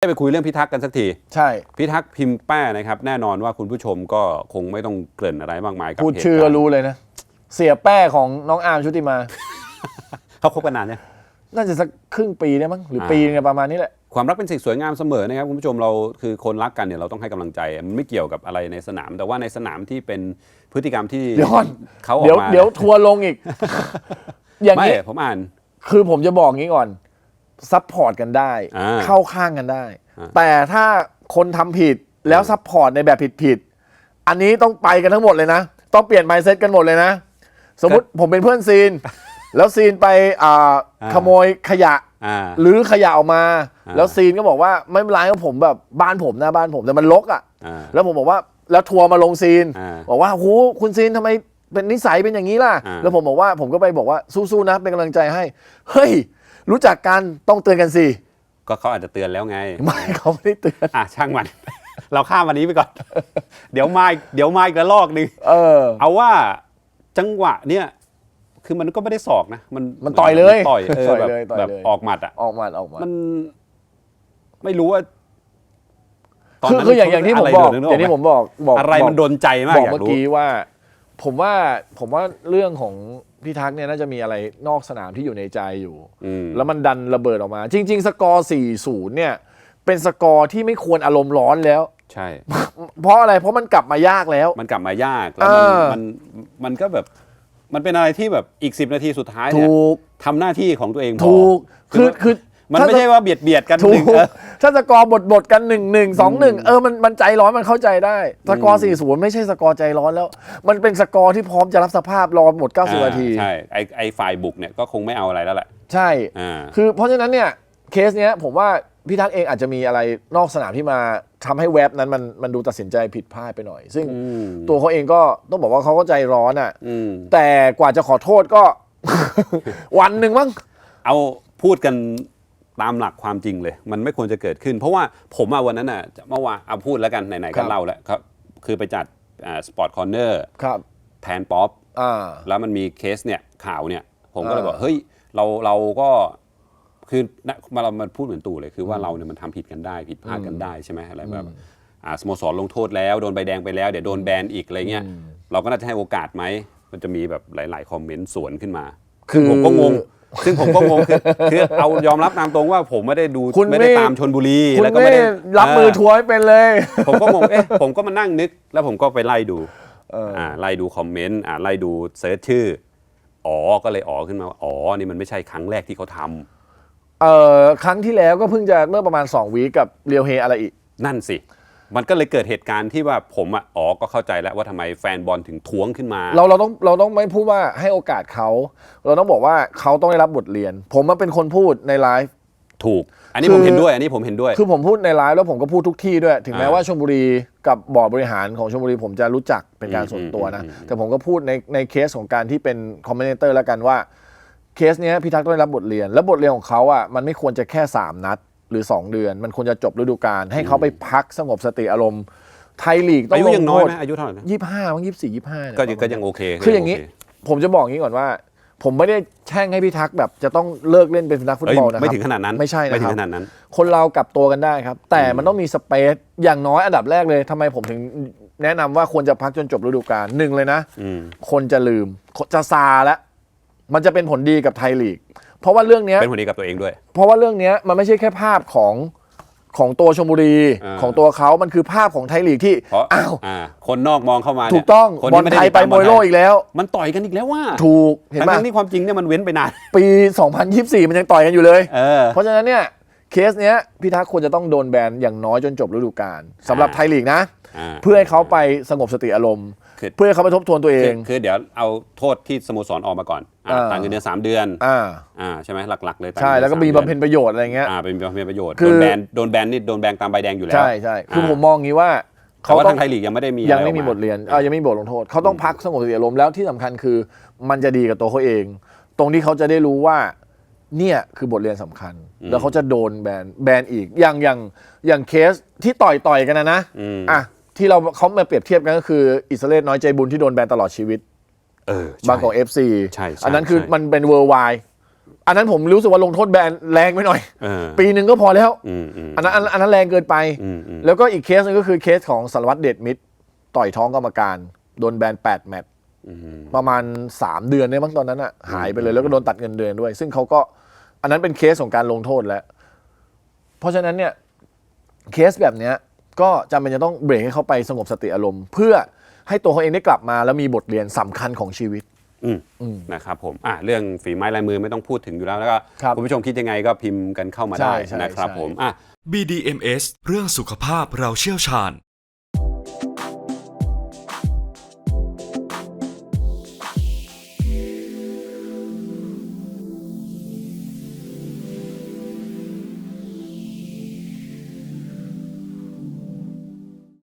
ได้ไปคุยเรื่องพิทักษ์กันสักที ใช่ พิทักษ์พิมพ์แป้นะครับ แน่นอนว่าคุณผู้ชมก็คงไม่ต้องเกริ่นอะไรมากมายกับพูดเหตุชื่อการก็ณ์รู้เลยนะ เสียแป้ของน้องอาร์มชุติมา เขาคบกันนานเนี่ยน่าจะสักครึ่งปีได้มั้งหรือปีนึงอะประมาณนี้แหละ ความรักเป็นสิ่งสวยงามเสมอนะครับ คุณผู้ชมเราคือคนรักกันเนี่ยเราต้องให้กำลังใจ มันไม่เกี่ยวกับอะไรในสนาม แต่ว่าในสนามที่เป็นพฤติกรรมที่เดี๋ยวก่อนเขาออเดี๋ยวกมาเดี๋ยวทัวร์ลงอีก อย่างไม่นี้ผมอ่าน คือผมจะบอกงี้ก่อน ซัพพอร์ตกันได้ อ่าเข้าข้างกันได้ อ่า แต่ถ้าคนทำผิดแล้วซัพพอร์ตในแบบผิดๆอันนี้ต้องไปกันทั้งหมดเลยนะ ต้องเปลี่ยนไมเซ็ตกันหมดเลยนะ สมมติผมเป็นเพื่อนซีน แล้วซีนไปอ่าขโมยขยะ อ่า หรือขยะออกมา อ่า แล้วซีนก็บอกว่าไม่เป็นไรก็ผมแบบบ้านผมนะบ้านผมแต่มันรกอะ อ่า แล้วผมบอกว่าแล้วทัวร์มาลงซีน อ่าบอกว่าหูคุณซีนทำไมเป็นนิสัยเป็นอย่างนี้ล่ะ อ่า แล้วผมบอกว่าผมก็ไปบอกว่าสู้ๆนะเป็นกำลังใจให้ เฮ้ย รู้จักกันต้องเตือนกันสิก็เขาอาจจะเตือนแล้วไง ไม่เขาไม่ได้เตือนอะช่างมัน เราข้ามวันนี้ไปก่อน เดี๋ยวมาอีกเดี๋ยวมาอีกระลอกหนึ่งเออ เอาว่าจังหวะเนี่ย คือมันก็ไม่ได้ศอกนะ มันมันต่อยเลยต่อยเออต่อยแบบเลยต่อยแบบเลย ออกหมัดอะ ออกมาออกมา มันไม่รู้ว่าตนคือนั้นคืออย่างอย่างที่ผมบอกะไรอย่างที่ผมบอกบอกอะไรบมันโดนใจมากบอกอยากเมื่อรู้ กี้ว่า ผมว่าผมว่าเรื่องของ พี่ทักษ์เนี่ยน่าจะมีอะไรนอกสนามที่อยู่ในใจอยู่ อืม แล้วมันดันระเบิดออกมา จริง ๆ สกอร์ 4-0 เนี่ย เป็นสกอร์ที่ไม่ควรอารมณ์ร้อนแล้ว ใช่ เพราะอะไรเพราะมันกลับมายากแล้ว มันกลับมายากแล้วมันเออ มันมันก็แบบมันเป็นอะไรที่แบบอีกสิบนาทีสุดท้ายเนี่ยถูก ทำหน้าที่ของตัวเองพอถูกคือคือ มันถ้าไม่ใช่ว่าเบียดเบียดกันถูหนึ่กงเออ ถ้าสกอร์บทบทกันหนึ่งหนึ่งสองหนึ่งเออมันมันใจร้อนมันเข้าใจได้ สกอร์สี่ศูนย์ไม่ใช่สกอร์ใจร้อนแล้ว มันเป็นสกอร์ที่พร้อมจะรับสภาพรอหมด 90นาทีใช่ไอไอฝ่ายบุกเนี่ยก็คงไม่เอาอะไรแล้วแหละใช่ อ่า คือเพราะฉะนั้นเนี่ยเคสเนี้ยผมว่าพี่ทักษ์เองอาจจะมีอะไรนอกสนามที่มาทำให้เว็บนั้นมันมันดูตัดสินใจผิดพลาดไปหน่อย ซึ่งอืม ตัวเขาเองก็ต้องบอกว่าเขาก็ใจร้อนอะอืมแต่กว่าจะขอโทษก็ วันหนึ่งมั้ง เอาพูดกัน ตามหลักความจริงเลย มันไม่ควรจะเกิดขึ้น เพราะว่าผมอะวันนั้นอะเมื่อวานเอาพูดแล้วกัน ไหนๆครัก็บ เล่าแล้วครับคือไปจัดสปอร์ตคอร์เนอร์ครับแทนป๊อป อ่า แล้วมันมีเคสเนี่ยข่าวเนี่ย ผมก็เลยอ่าบอก เฮ้ย เราเราก็คือนะมาเรามาพูดเหมือนตู่เลยคือว่าเราเนี่ยมันทำผิดกันได้ ผิดพลาดกันได้ใช่ไหมอะไรแบบอ่าสโมสรลงโทษแล้วโดนใบแดงไปแล้ว เดี๋ยวโดนแบนอีกอะไรเงี้ยเราก็น่าจะให้โอกาสไหม มันจะมีแบบหลาย ๆ คอมเมนต์สวนขึ้นมาคือ ผมก็งง ซึ่งผมก็งงคือคือเอายอมรับตามตรงว่าผมไม่ได้ดูคุณไม่ได้ไม่ ตามชนบุรีคุณแล้วก็ไม่ไม่ได้รับมือทัวร์ให้เป็นเลยผมก็งงเอ๊ะผมก็มานั่งนึก แล้วผมก็ไปไล่ดูเอออ่าไล่ดูคอมเมนต์อ่าไล่ดูเซิร์ชชื่ออ๋อก็เลยอ๋อขึ้นมาว่าอ๋อนี่มันไม่ใช่ครั้งแรกที่เขาทำเอ่อครั้งที่แล้วก็เพิ่งจะเมื่อประมาณ2วีคกับเรียวเฮอะไรอีก นั่นสิ มันก็เลยเกิดเหตุการณ์ที่ว่าผมอะอ๋อก็เข้าใจแล้วว่าทำไมแฟนบอลถึงท้วงขึ้นมา เราเราต้องเราต้องไม่พูดว่าให้โอกาสเขา เราต้องบอกว่าเขาต้องได้รับบทเรียน ผมมาเป็นคนพูดในไลฟ์ ถูก อันนี้คือ ผมเห็นด้วย อันนี้ผมเห็นด้วย คือผมพูดในไลฟ์แล้วผมก็พูดทุกที่ด้วย ถึงแม้อ่าว่าชมบุรีกับบอร์ดบริหารของชมบุรีผมจะรู้จักเป็นการส่วนตัวนะอืมอืม แต่ผมก็พูดในในเคสของการที่เป็นคอมเมนเตอร์แล้วกันว่า เคสเนี้ยพี่ทักษ์ต้องได้รับบทเรียน แล้วบทเรียนของเขาอะมันไม่ควรจะแค่ 3 นัด หรือ 2 เดือน มันควรจะจบฤดูกาลให้เขาไปพักสงบสติอารมณ์ไทยลีกต้ออางยุลยังงน้โทอยษไหมอายุเท่าไหร่นะยี่ห้ามั้งยี่สี่ยี่ห้าก็ยังก็ยังโอเคคืออย่างนี้ นี้ผมจะบอกงี้ก่อนว่า ผมไม่ได้แช่งให้พี่ทักษ์แบบจะต้องเลิกเล่นเป็นนักฟุตเอ้ยบอลนะครับ ไม่ถึงขนาดนั้นไม่ใช่นะครับ ไม่ถึงขนาดนั้น คนเรากลับตัวกันได้ครับ แต่มันต้องมีสเปซอย่างน้อยอันดับแรกเลยทำไมผมถึงแนะนำว่าควรจะพักจนจบฤดูกาลหนึ่งเลยนะ อืม คนจะลืมจะซาแล้วมันจะเป็นผลดีกับไทยลีก เพราะว่าเรื่องเนี้ยเป็นคนดีกับตัวเองด้วย เพราะว่าเรื่องเนี้ยมันไม่ใช่แค่ภาพของของตัวชมบุรีอ่า ของตัวเขามันคือภาพของไทยลีกที่เพราะอ้าวอ่าคนนอกมองเข้ามาเนี่ยถูกต้องคนบอที่ลม่ด้ไทยไปติดตามมวยโลกอีกแล้ว มันต่อยกันอีกแล้วว่าถูกเห็นไหมทั้งๆที่ความจริงเนี่ยมันเว้นไปนาน ปี 2024 มันยังต่อยกันอยู่เลย เออ เพราะฉะนั้นเนี่ย เคสเนี้ยพี่ทักษ์ควรจะต้องโดนแบนอย่างน้อยจนจบฤดูกาลสำหรับอ่าไทยลีกนะ อ่า เพื่อให้เขาไปสงบสติอารมณ์ คือ เพื่อให้เขาไปทบทวนตัวเอคือง คือเดี๋ยวเอาโทษที่สโมสรออกมาก่อนอ่าอ่าต่างเงินเดือนสามเดือนอ่าอ่าใช่ไหมหลัก ๆ เลยต่างใช่เงินดือนแล้วก็มีสาบำดืเพ็อนญประโยชน์อะไรเงี้ย อ่าเป็นบำเพ็ญประโยชน์คือโดนแบนโดนแบนนี่โดนแบนตามใบแดงอยู่แล้ว ใช่ใช่คืออาผมมองงี้ว่าแต่เขาว่าต้อทาง งไทยลีกยังไม่ได้มียังไม่อะมีออกบทเรียนเออยังไม่มีบทลงโทษ เขาต้องพักสงบสติอารมณ์แล้วที่สำคัญคือ มันจะดีกับตัวเขาเอง ตรงที่เขาจะได้รู้ว่า เนี่ยคือบทเรียนสำคัญ แล้วเขาจะโดนแบนแบนอีกอย่างอย่างอย่างเคสที่ต่อยต่อยกันนะนะอืม อะที่เราเขามาเปรียบเทียบกันก็คืออิสราเอลน้อยใจบุญที่โดนแบนตลอดชีวิต เออใช่ บางกอกเอฟซีใช่ใช่อันนั้นคือใช่ มันเป็นเวอร์ไวอันนั้นผมรู้สึกว่าลงโทษแบนแรงไปหน่อย เออปีหนึ่งก็พอแล้ว อืมอืมอันนั้นอันอันนั้นแรงเกินไป อืมอืมแล้วก็อีกเคสหนึงก็คือเคสของสารวัตรเดชมิตร ต่อยท้องกรรมการ โดนแบน 8 แมตช์อืม ประมาณ 3 เดือนได้มั้งตอนนั้นอะหายไปเลยแล้วก็โดนตัดเงินเดือนด้วย ซึ่งเขาก็อันนั้นเป็นเคสของการลงโทษแล้ว เพราะฉะนั้นเนี่ยเคสแบบเนี้ยก็จำเป็นจะต้องเบรกให้เขาไปสงบสติอารมณ์ เพื่อให้ตัวเขาเองได้กลับมา แล้วมีบทเรียนสำคัญของชีวิต อืมนะครับผมอะเรื่องฝีไม้ลายมือไม่ต้องพูดถึงอยู่แล้วแล้วก็ครับคุณผู้ชมคิดยังไงก็พิมพ์กันเข้ามาใช่ได้ใช่นะครับใช่ ผมอะ BDMS เรื่องสุขภาพเราเชี่ยวชาญ